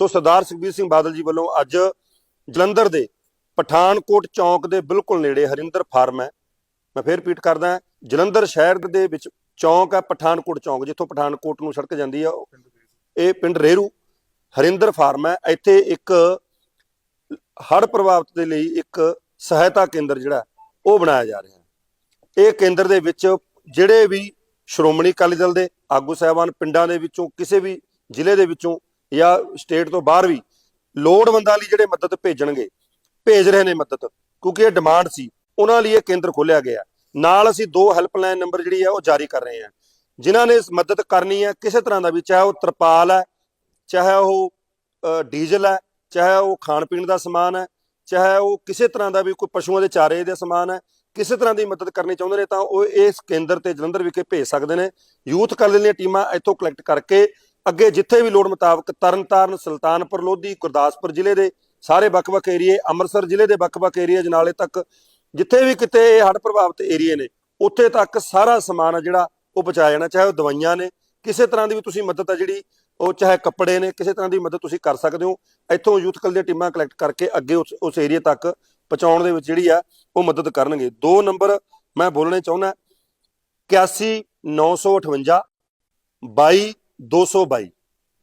ਸੋ ਸਰਦਾਰ ਸੁਖਬੀਰ ਸਿੰਘ ਬਾਦਲ ਜੀ ਵੱਲੋਂ ਅੱਜ ਜਲੰਧਰ ਦੇ ਪਠਾਨਕੋਟ ਚੌਂਕ ਦੇ ਬਿਲਕੁਲ ਨੇੜੇ ਹਰਿੰਦਰ ਫਾਰਮ ਹੈ। ਮੈਂ ਫੇਰ ਰਿਪੀਟ ਕਰਦਾ ਜਲੰਧਰ ਸ਼ਹਿਰ ਦੇ ਵਿੱਚ ਚੌਂਕ ਹੈ ਪਠਾਨਕੋਟ ਚੌਂਕ, ਜਿੱਥੋਂ ਪਠਾਨਕੋਟ ਨੂੰ ਸੜਕ ਜਾਂਦੀ ਆ ਉਹ- ਇਹ ਪਿੰਡ ਰੇਰੂ, ਹਰਿੰਦਰ ਫਾਰਮ ਹੈ। ਇੱਥੇ ਇੱਕ ਹੜ੍ਹ ਪ੍ਰਭਾਵਿਤ ਦੇ ਲਈ ਇੱਕ ਸਹਾਇਤਾ ਕੇਂਦਰ ਜਿਹੜਾ ਉਹ ਬਣਾਇਆ ਜਾ ਰਿਹਾ ਹੈ। ਇਹ ਕੇਂਦਰ ਦੇ ਵਿੱਚ ਜਿਹੜੇ ਵੀ ਸ਼੍ਰੋਮਣੀ ਅਕਾਲੀ ਦਲ ਦੇ ਆਗੂ ਸਾਹਿਬਾਨ ਪਿੰਡਾਂ ਦੇ ਵਿੱਚੋਂ, ਕਿਸੇ ਵੀ ਜ਼ਿਲ੍ਹੇ ਦੇ ਵਿੱਚੋਂ ਜਾਂ ਸਟੇਟ ਤੋਂ ਬਾਹਰ ਵੀ ਲੋੜਵੰਦਾਂ ਲਈ ਜਿਹੜੇ ਮਦਦ ਭੇਜਣਗੇ, ਭੇਜ ਰਹੇ ਨੇ ਮਦਦ, ਕਿਉਂਕਿ ਇਹ ਡਿਮਾਂਡ ਸੀ, ਉਹਨਾਂ ਲਈ ਇਹ ਕੇਂਦਰ ਖੋਲ੍ਹਿਆ ਗਿਆ। ਨਾਲ ਅਸੀਂ ਦੋ ਹੈਲਪਲਾਈਨ ਨੰਬਰ ਜਿਹੜੀ ਹੈ ਉਹ ਜਾਰੀ ਕਰ ਰਹੇ ਹਾਂ ਜਿਨ੍ਹਾਂ ਨੇ ਮਦਦ ਕਰਨੀ ਹੈ ਕਿਸੇ ਤਰ੍ਹਾਂ ਦਾ ਵੀ, ਚਾਹੇ ਉਹ ਤਰਪਾਲ ਹੈ ਚਾਹੇ ਉਹ ਡੀਜ਼ਲ ਹੈ ਚਾਹੇ ਉਹ ਖਾਣ ਪੀਣ ਦਾ ਸਮਾਨ ਹੈ ਚਾਹੇ ਉਹ ਕਿਸੇ ਤਰ੍ਹਾਂ ਦਾ ਵੀ ਕੋਈ ਪਸ਼ੂਆਂ ਦੇ ਚਾਰੇ ਦਾ ਸਮਾਨ ਹੈ ਕਿਸੇ ਤਰ੍ਹਾਂ ਦੀ ਮਦਦ ਕਰਨੀ ਚਾਹੁੰਦੇ ਨੇ ਤਾਂ ਉਹ ਇਸ ਕੇਂਦਰ ਤੇ ਜਲੰਧਰ ਵਿਖੇ ਭੇਜ ਸਕਦੇ ਨੇ। ਯੂਥ ਕਾਲਜ ਦੀਆਂ ਟੀਮਾਂ ਇੱਥੋਂ ਕਲੈਕਟ ਕਰਕੇ ਅੱਗੇ ਜਿੱਥੇ ਵੀ ਲੋੜ ਮੁਤਾਬਕ ਤਰਨਤਾਰਨ, ਸੁਲਤਾਨਪੁਰ, ਲੋਧੀ, ਗੁਰਦਾਸਪੁਰ ਜ਼ਿਲ੍ਹੇ ਦੇ ਸਾਰੇ ਵੱਖ-ਵੱਖ ਏਰੀਏ, ਅੰਮ੍ਰਿਤਸਰ ਜ਼ਿਲ੍ਹੇ ਦੇ ਵੱਖ-ਵੱਖ ਏਰੀਏ ਜਨਾਲੇ ਤੱਕ, ਜਿੱਥੇ ਵੀ ਕਿਤੇ ਇਹ ਹੜ੍ਹ ਪ੍ਰਭਾਵਿਤ ਏਰੀਏ ਨੇ, ਉੱਥੇ ਤੱਕ ਸਾਰਾ ਸਮਾਨ ਆ ਜਿਹੜਾ ਉਹ ਪਹੁੰਚਾਇਆ ਜਾਣਾ, ਚਾਹੇ ਉਹ ਦਵਾਈਆਂ ਨੇ, ਕਿਸੇ ਤਰ੍ਹਾਂ ਦੀ ਵੀ ਤੁਸੀਂ ਮਦਦ ਆ ਜਿਹੜੀ, ਉਹ ਚਾਹੇ ਕੱਪੜੇ ਨੇ, ਕਿਸੇ ਤਰ੍ਹਾਂ ਦੀ ਮਦਦ ਤੁਸੀਂ ਕਰ ਸਕਦੇ ਹੋ, ਇੱਥੋਂ ਯੂਥ ਕਲ ਦੀਆਂ ਟੀਮਾਂ ਕਲੈਕਟ ਕਰਕੇ ਅੱਗੇ ਉਸ ਉਸ ਏਰੀਏ ਤੱਕ ਪਹੁੰਚਾਉਣ ਦੇ ਵਿੱਚ ਜਿਹੜੀ ਆ, ਉਹ ਮਦਦ ਕਰਨਗੇ। ਦੋ ਨੰਬਰ ਮੈਂ ਬੋਲਣੇ ਚਾਹੁੰਦਾ 81958 22222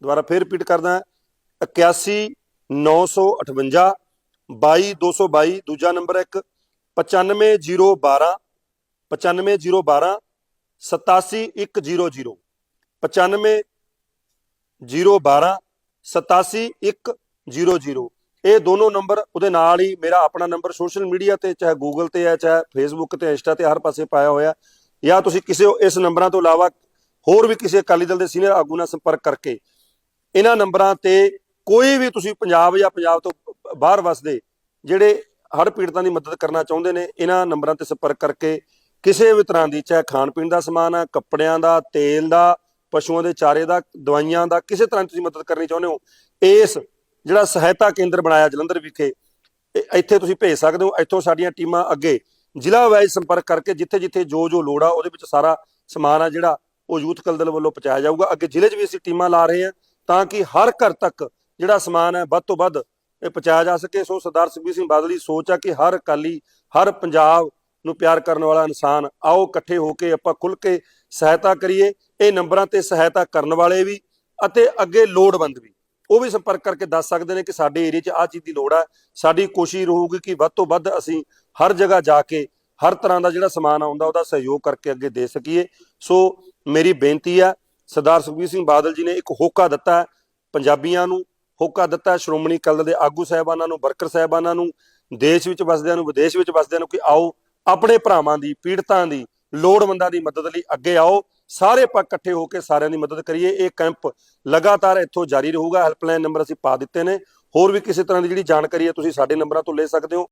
ਦੁਬਾਰਾ ਫੇਰ ਰਿਪੀਟ ਕਰਦਾ 81958 22222 ਦੂਜਾ ਨੰਬਰ ਹੈ ਇੱਕ 95012 95012 87100 95012 87100 ਇਹ ਦੋਨੋਂ ਨੰਬਰ ਉਹਦੇ ਨਾਲ ਹੀ ਮੇਰਾ ਆਪਣਾ ਨੰਬਰ ਸੋਸ਼ਲ ਮੀਡੀਆ ਤੇ, ਚਾਹੇ ਗੂਗਲ ਤੇ ਹੈ, ਚਾਹੇ ਫੇਸਬੁੱਕ ਤੇ, ਇੰਸਟਾ ਤੇ ਹਰ ਪਾਸੇ ਪਾਇਆ ਹੋਇਆ। ਜਾਂ ਤੁਸੀਂ ਕਿਸੇ ਇਸ ਨੰਬਰਾਂ ਤੋਂ ਇਲਾਵਾ ਹੋਰ ਵੀ ਕਿਸੇ ਅਕਾਲੀ ਦਲ ਦੇ ਸੀਨੀਅਰ ਆਗੂ ਨਾਲ ਸੰਪਰਕ ਕਰਕੇ ਇਹਨਾਂ ਨੰਬਰਾਂ ਤੇ ਕੋਈ ਵੀ ਤੁਸੀਂ ਪੰਜਾਬ ਜਾਂ ਪੰਜਾਬ ਤੋਂ ਬਾਹਰ ਵਸਦੇ, ਜਿਹੜੇ ਹੜ੍ਹ ਪੀੜਤਾਂ ਦੀ ਮਦਦ ਕਰਨਾ ਚਾਹੁੰਦੇ ਨੇ, ਇਹਨਾਂ ਨੰਬਰਾਂ ਤੇ ਸੰਪਰਕ ਕਰਕੇ ਕਿਸੇ ਵੀ ਤਰ੍ਹਾਂ ਦੀ, ਚਾਹੇ ਖਾਣ ਪੀਣ ਦਾ ਸਮਾਨ ਆ, ਕੱਪੜਿਆਂ ਦਾ, ਤੇਲ ਦਾ, ਪਸ਼ੂਆਂ ਦੇ ਚਾਰੇ ਦਾ, ਦਵਾਈਆਂ ਦਾ, ਕਿਸੇ ਤਰ੍ਹਾਂ ਦੀ ਤੁਸੀਂ ਮਦਦ ਕਰਨੀ ਚਾਹੁੰਦੇ ਹੋ, ਇਸ ਜਿਹੜਾ ਸਹਾਇਤਾ ਕੇਂਦਰ ਬਣਾਇਆ ਜਲੰਧਰ ਵਿਖੇ ਇਹ ਇੱਥੇ ਤੁਸੀਂ ਭੇਜ ਸਕਦੇ ਹੋ, ਇੱਥੋਂ ਸਾਡੀਆਂ ਟੀਮਾਂ ਅੱਗੇ ਜ਼ਿਲ੍ਹਾ ਵਾਈਜ਼ ਸੰਪਰਕ ਕਰਕੇ ਜਿੱਥੇ ਜਿੱਥੇ ਜੋ ਜੋ ਲੋੜ ਆ, ਉਹਦੇ ਵਿੱਚ ਸਾਰਾ ਸਮਾਨ ਆ ਜਿਹੜਾ ਉਹ ਯੂਥ ਕਲ ਦਲ ਵੱਲੋਂ ਪਹੁੰਚਾਇਆ ਜਾਊਗਾ। ਅੱਗੇ ਜ਼ਿਲ੍ਹੇ 'ਚ ਵੀ ਅਸੀਂ ਟੀਮਾਂ ਲਾ ਰਹੇ ਹਾਂ ਤਾਂ ਕਿ ਹਰ ਘਰ ਤੱਕ ਜਿਹੜਾ ਸਮਾਨ ਹੈ, ਵੱਧ ਤੋਂ ਵੱਧ ਇਹ ਪਹੁੰਚਾਇਆ ਜਾ ਸਕੇ। ਸੋ ਸਰਦਾਰ ਸੁਖਬੀਰ ਸਿੰਘ ਬਾਦਲ ਦੀ ਸੋਚ ਆ ਕਿ ਹਰ ਅਕਾਲੀ, ਹਰ ਪੰਜਾਬ ਨੂੰ ਪਿਆਰ ਕਰਨ ਵਾਲਾ ਇਨਸਾਨ ਆਓ, ਇਕੱਠੇ ਹੋ ਕੇ ਆਪਾਂ ਖੁੱਲ ਕੇ ਸਹਾਇਤਾ ਕਰੀਏ। ਇਹ ਨੰਬਰਾਂ ਤੇ ਸਹਾਇਤਾ ਕਰਨ ਵਾਲੇ ਵੀ ਅਤੇ ਅੱਗੇ ਲੋੜਵੰਦ ਵੀ। ਉਹ ਵੀ ਸੰਪਰਕ ਕਰਕੇ ਦੱਸ ਸਕਦੇ ਨੇ ਕਿ ਸਾਡੇ ਏਰੀਆ 'ਚ ਆਹ ਚੀਜ਼ ਦੀ ਲੋੜ ਹੈ ਸਾਡੀ ਕੋਸ਼ਿਸ਼ ਰਹੂਗੀ ਕਿ ਵੱਧ ਤੋਂ ਵੱਧ ਅਸੀਂ ਹਰ ਜਗ੍ਹਾ ਜਾ ਕੇ ਹਰ ਤਰ੍ਹਾਂ ਦਾ ਜਿਹੜਾ ਸਮਾਨ ਆਉਂਦਾ ਉਹਦਾ ਸਹਿਯੋਗ ਕਰਕੇ ਅੱਗੇ ਦੇ ਸਕੀਏ। ਸੋ ਮੇਰੀ ਬੇਨਤੀ ਆ, ਸਰਦਾਰ ਸੁਖਬੀਰ ਸਿੰਘ ਬਾਦਲ ਜੀ ਨੇ ਇੱਕ ਹੋਕਾ ਦਿੱਤਾ ਪੰਜਾਬੀਆਂ ਨੂੰ ਹੋਕਾ ਦਿੱਤਾ ਸ਼੍ਰੋਮਣੀ ਅਕਾਲੀ ਦਲ ਦੇ ਆਗੂ ਸਾਹਿਬਾਨਾਂ ਨੂੰ, ਵਰਕਰ ਸਾਹਿਬਾਨਾਂ ਨੂੰ, ਦੇਸ਼ ਵਿੱਚ ਵਸਦਿਆਂ ਨੂੰ, ਵਿਦੇਸ਼ ਵਿੱਚ ਵਸਦਿਆਂ ਨੂੰ ਕਿ ਆਓ, ਆਪਣੇ ਭਰਾਵਾਂ ਦੀ, ਪੀੜਤਾਂ ਦੀ, ਲੋੜਵੰਦਾਂ ਦੀ ਮਦਦ ਲਈ ਅੱਗੇ ਆਓ, ਸਾਰੇ ਪੱਕ ਇਕੱਠੇ ਹੋ ਕੇ ਸਾਰਿਆਂ ਦੀ ਮਦਦ ਕਰੀਏ, ਇਹ ਕੈਂਪ ਲਗਾਤਾਰ ਇੱਥੋਂ ਜਾਰੀ ਰਹੂਗਾ, ਹੈਲਪਲਾਈਨ ਨੰਬਰ ਅਸੀਂ ਪਾ ਦਿੱਤੇ ਨੇ, ਹੋਰ ਵੀ ਕਿਸੇ ਤਰ੍ਹਾਂ ਦੀ ਜਿਹੜੀ ਜਾਣਕਾਰੀ ਹੈ ਤੁਸੀਂ ਸਾਡੇ ਨੰਬਰਾਂ ਤੋਂ ਲੈ ਸਕਦੇ ਹੋ।